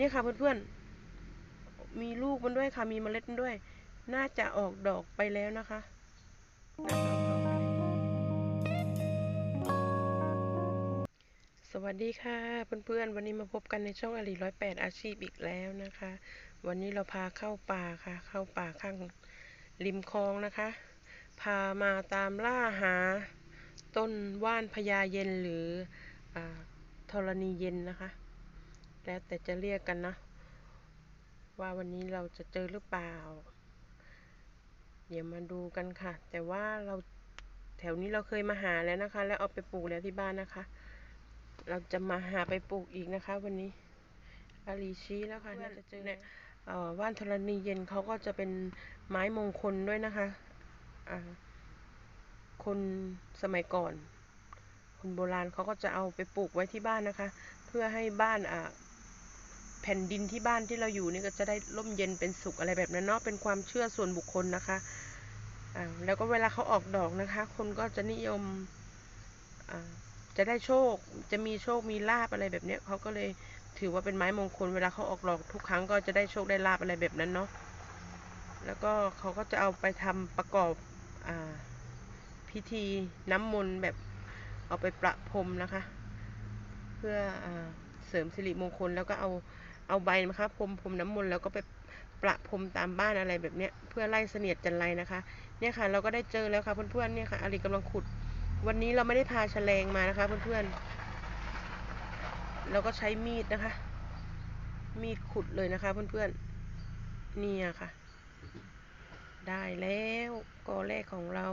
นี่ค่ะเพื่อนๆ มีลูกมันด้วยค่ะ มีเมล็ดมันด้วย น่าจะออกดอกไปแล้วนะคะสวัสดีค่ะเพื่อนๆ วันนี้มาพบกันในช่องอลีร้อยแปดอาชีพอีกแล้วนะคะ วันนี้เราพาเข้าป่าค่ะ เข้าป่าข้างริมคลองนะคะ พามาตามล่าหาต้นว่านพญาเย็นหรืออธรณีเย็นนะคะ แล้วแต่จะเรียกกันนะ ว่าวันนี้เราจะเจอหรือเปล่า เดี๋ยวมาดูกันค่ะ แต่ว่าเราแถวนี้เราเคยมาหาแล้วนะคะ แล้วเอาไปปลูกแล้วที่บ้านนะคะ เราจะมาหาไปปลูกอีกนะคะ วันนี้อาลีชี้แล้วค่ะน่าจะเจอเนี่ยเอ่อว่านธรณีเย็นเขาก็จะเป็นไม้มงคลด้วยนะคะอ่าคนสมัยก่อน คนโบราณเขาก็จะเอาไปปลูกไว้ที่บ้านนะคะ เพื่อให้บ้านอ่า แผ่นดินที่บ้านที่เราอยู่นี่ก็จะได้ร่มเย็นเป็นสุขอะไรแบบนั้นเนาะเป็นความเชื่อส่วนบุคคลนะคะอ่าแล้วก็เวลาเขาออกดอกนะคะ คนก็จะนิยมอ่าจะได้โชคจะมีโชคมีลาบอะไรแบบเนี้ยเขาก็เลยถือว่าเป็นไม้มงคลเวลาเขาออกดอกทุกครั้งก็จะได้โชคได้ลาบอะไรแบบนั้นเนาะแล้วก็เขาก็จะเอาไปทำประกอบอ่าพิธีน้ำมนต์แบบเอาไปประพรมนะคะ เพื่ออเสริมสิริมงคลแล้วก็เอา เอาใบนะคะพรมพรมน้ำมนต์แล้วก็ไปประพรมตามบ้านอะไรแบบเนี้ยเพื่อไล่เสนียดจันไรนะคะ เนี่ยค่ะเราก็ได้เจอแล้วค่ะเพื่อนๆเนี่ยค่ะอลีกำลังขุด วันนี้เราไม่ได้พาแฉลงมานะคะ เพื่อนๆเราก็ใช้มีดนะคะ มีดขุดเลยนะคะ เพื่อนๆเนี่ยค่ะ ได้แล้วกอแรกของเรา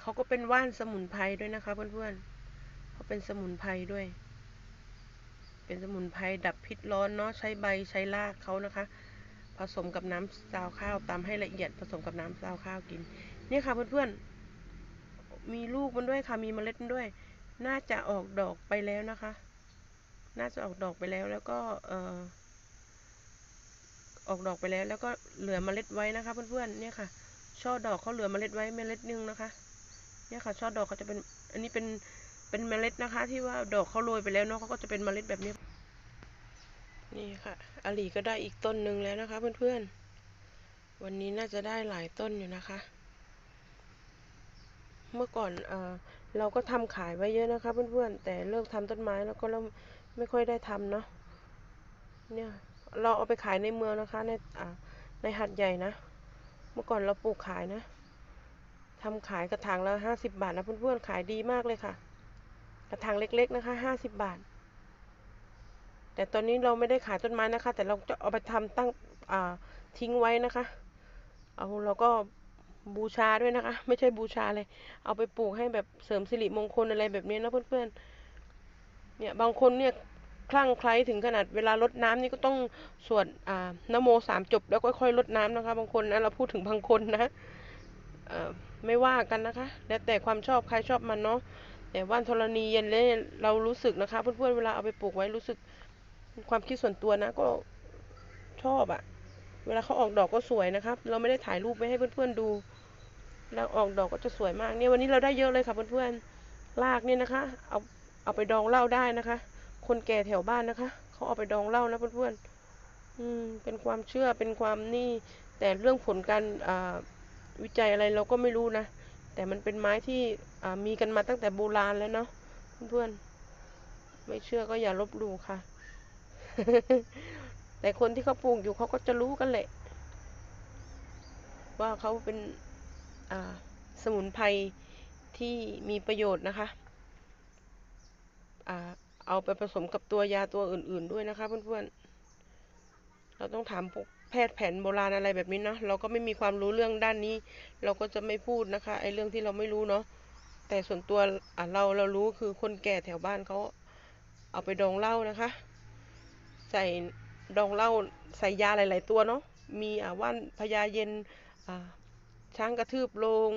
เขาก็เป็นว่านสมุนไพรด้วยนะคะ เพื่อนๆเขาเป็นสมุนไพรด้วย เป็นสมุนไพรดับพิษร้อนเนาะใช้ใบใช้รากเขานะคะ ผสมกับน้ำซาวข้าวตำให้ละเอียดผสมกับน้ำซาวข้าวกิน เนี่ยค่ะเพื่อนๆมีลูกมันด้วยค่ะมีเมล็ดมันด้วย น่าจะออกดอกไปแล้วนะคะ น่าจะออกดอกไปแล้วแล้วก็เออออกดอกไปแล้วแล้วก็เหลือเมล็ดไว้นะคะ เพื่อนๆเนี่ยค่ะ ช่อดอกเขาเหลือเมล็ดไว้เมล็ดหนึงนะคะ เนี่ยค่ะ ช่อดอกเขาจะเป็นอันนี้เป็น เป็นเมล็ดนะคะ ที่ว่าดอกเขาโรยไปแล้วเนาะเขาก็จะเป็นเมล็ดแบบนี้ นี่ค่ะอลีก็ได้อีกต้นหนึ่งแล้วนะคะ เพื่อนๆ วันนี้น่าจะได้หลายต้นอยู่นะคะ เมื่อก่อนเออเราก็ทำขายไว้เยอะนะคะ เพื่อนๆ แต่เลิกทำต้นไม้แล้วก็เริ่มไม่ค่อยได้ทำเนาะเนี่ยเราเอาไปขายในเมืองนะคะ ในอ่าในหัดใหญ่นะ เมื่อก่อนเราปลูกขายนะทำขายกระถางละห้าสิบบาทนะเพื่อนๆ ขายดีมากเลยค่ะ กระถางเล็กๆนะคะห้าสิบบาท แต่ตอนนี้เราไม่ได้ขายต้นไม้นะคะ แต่เราจะเอาไปทำตั้งทิ้งไว้นะคะ เอาเราก็บูชาด้วยนะคะ ไม่ใช่บูชาเลย เอาไปปลูกให้แบบเสริมสิริมงคลอะไรแบบนี้นะเพื่อนๆ เนี่ยบางคนเนี่ยคลั่งไคล้ถึงขนาดเวลารดน้ำนี่ก็ต้องสวดอ่านโมสามจบแล้วก็ค่อยรดน้ำนะคะ บางคนนะเราพูดถึงบางคนนะไม่ว่ากันนะคะ แล้วแต่ความชอบใครชอบมันเนาะ แต่ว่านธรณีเย็นเลยเรารู้สึกนะคะ เพื่อนๆเวลาเอาไปปลูกไว้รู้สึกความคิดส่วนตัวนะก็ชอบอะเวลาเขาออกดอกก็สวยนะครับ เราไม่ได้ถ่ายรูปไว้ให้เพื่อนๆดูแล้วออกดอกก็จะสวยมากเนี่ยวันนี้เราได้เยอะเลยค่ะเพื่อนๆรากเนี่ยนะคะ เอาเอาไปดองเหล้าได้นะคะ คนแก่แถวบ้านนะคะเขาเอาไปดองเหล้านะเพื่อนๆอืมเป็นความเชื่อเป็นความนี่ แต่เรื่องผลการวิจัยอะไรเราก็ไม่รู้นะ แต่มันเป็นไม้ที่มีกันมาตั้งแต่โบราณแล้วเนาะเพื่อนๆไม่เชื่อก็อย่าลบหลู่ค่ะ แต่คนที่เขาปลูกอยู่เขาก็จะรู้กันแหละ ว่าเขาเป็นสมุนไพรที่มีประโยชน์นะคะอเอาไปผสมกับตัวยาตัวอื่น ๆด้วยนะคะเพื่อนๆ เราต้องถามพวกแพทย์แผนโบราณอะไรแบบนี้นะเราก็ไม่มีความรู้เรื่องด้านนี้ เราก็จะไม่พูดนะคะไอ้เรื่องที่เราไม่รู้เนาะแต่ส่วนตัวอะเราเรารู้คือคนแก่แถวบ้านเขาเอาไปดองเหล้านะคะ ใส่ดองเหล้าใส่ยาหลาย ๆ ตัวเนาะมีอ่าว่านพญาเย็นอ่าช้างกระทืบลง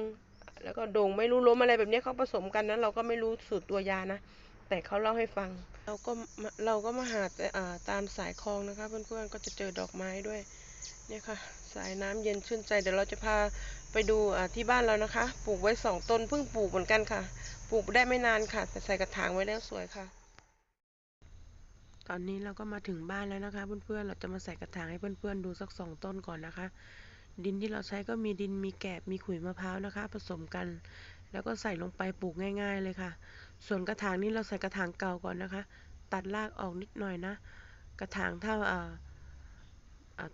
แล้วก็โด่งไม่รู้ล้มอะไรแบบนี้เขาผสมกันนะเราก็ไม่รู้สูตรตัวยานะ แต่เขาเล่าให้ฟัง เราก็เราก็มาหาแต่าตามสายคลองนะคะ เพื่อนๆก็จะเจอดอกไม้ด้วยเนี่ยค่ะ สายน้ำเย็นชื่นใจเดี๋ยวเราจะพาไปดูที่บ้านเรานะคะ ปลูกไว้สองต้นเพิ่งปลูกเหมือนกันค่ะ ปลูกได้ไม่นานค่ะ แต่ใส่กระถางไว้แล้วสวยค่ะ ตอนนี้เราก็มาถึงบ้านแล้วนะคะ เพื่อนๆเราจะมาใส่กระถางให้เพื่อนๆดูสักสองต้นก่อนนะคะ ดินที่เราใช้ก็มีดินมีแกบมีขุยมะพร้าวนะคะ ผสมกัน แล้วก็ใส่ลงไปปลูกง่าย ๆ เลยค่ะ ส่วนกระถางนี้เราใส่กระถางเก่าก่อนนะคะ ตัดรากออกนิดหน่อยนะ กระถางถ้า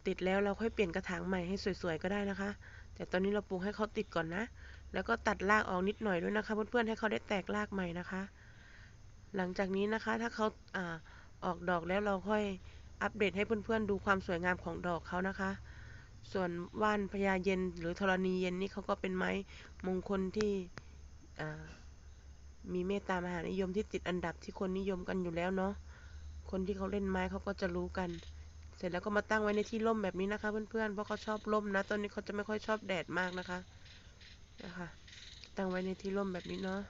ติดแล้วเราค่อยเปลี่ยนกระถางใหม่ให้สวยๆก็ได้นะคะ แต่ตอนนี้เราปลูกให้เขาติดก่อนนะ แล้วก็ตัดรากออกนิดหน่อยด้วยนะคะเพื่อนๆให้เขาได้แตกรากใหม่นะคะ หลังจากนี้นะคะถ้าเขาอาออกดอกแล้วเราค่อยอัปเดตให้เพื่อนๆดูความสวยงามของดอกเขานะคะ ส่วนว่านพญาเย็นหรือธรณีเย็นนี่เขาก็เป็นไม้มงคลที่ มีเมตตามหานิยมที่ติดอันดับที่คนนิยมกันอยู่แล้วเนาะ คนที่เขาเล่นไม้เขาก็จะรู้กัน เสร็จแล้วก็มาตั้งไว้ในที่ร่มแบบนี้นะคะ เพื่อนๆ เพราะเขาชอบร่มนะ ตอนนี้เขาจะไม่ค่อยชอบแดดมากนะคะ นะคะ ตั้งไว้ในที่ร่มแบบนี้เนาะ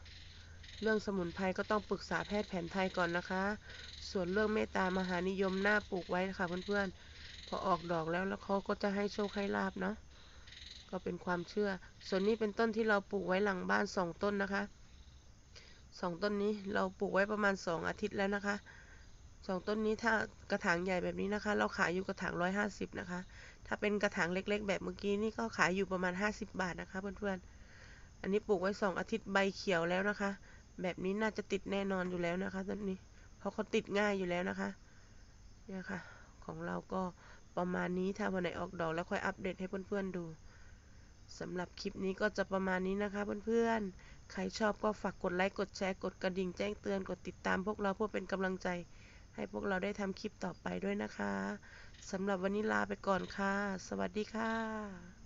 เรื่องสมุนไพรก็ต้องปรึกษาแพทย์แผนไทยก่อนนะคะ ส่วนเรื่องเมตตามหานิยมหน้าปลูกไว้ค่ะเพื่อนๆ พอออกดอกแล้วแล้วเขาก็จะให้โชคให้ลาบเนาะ ก็เป็นความเชื่อ ส่วนนี้เป็นต้นที่เราปลูกไว้หลังบ้านสองต้นนะคะ สองต้นนี้เราปลูกไว้ประมาณสองอาทิตย์แล้วนะคะสองต้นนี้ถ้ากระถางใหญ่แบบนี้นะคะ เราขายอยู่กระถางร้อยห้าสิบนะคะ ถ้าเป็นกระถางเล็ก ๆ แบบเมื่อกี้นี่ก็ขายอยู่ประมาณห้าสิบบาทนะคะ เพื่อนๆ อันนี้ปลูกไว้สองอาทิตย์ใบเขียวแล้วนะคะ แบบนี้น่าจะติดแน่นอนอยู่แล้วนะคะต้นนี้ เพราะเขาติดง่ายอยู่แล้วนะคะ เนี่ยค่ะ ของเราก็ประมาณนี้ถ้าวันไหนออกดอกแล้วค่อยอัปเดตให้เพื่อนๆดูสำหรับคลิปนี้ก็จะประมาณนี้นะคะเพื่อนๆ ใครชอบก็ฝากกดไลค์ กดแชร์ กดกระดิ่งแจ้งเตือน กดติดตามพวกเราเพื่อเป็นกำลังใจ ให้พวกเราได้ทำคลิปต่อไปด้วยนะคะ สำหรับวันนี้ลาไปก่อนค่ะ สวัสดีค่ะ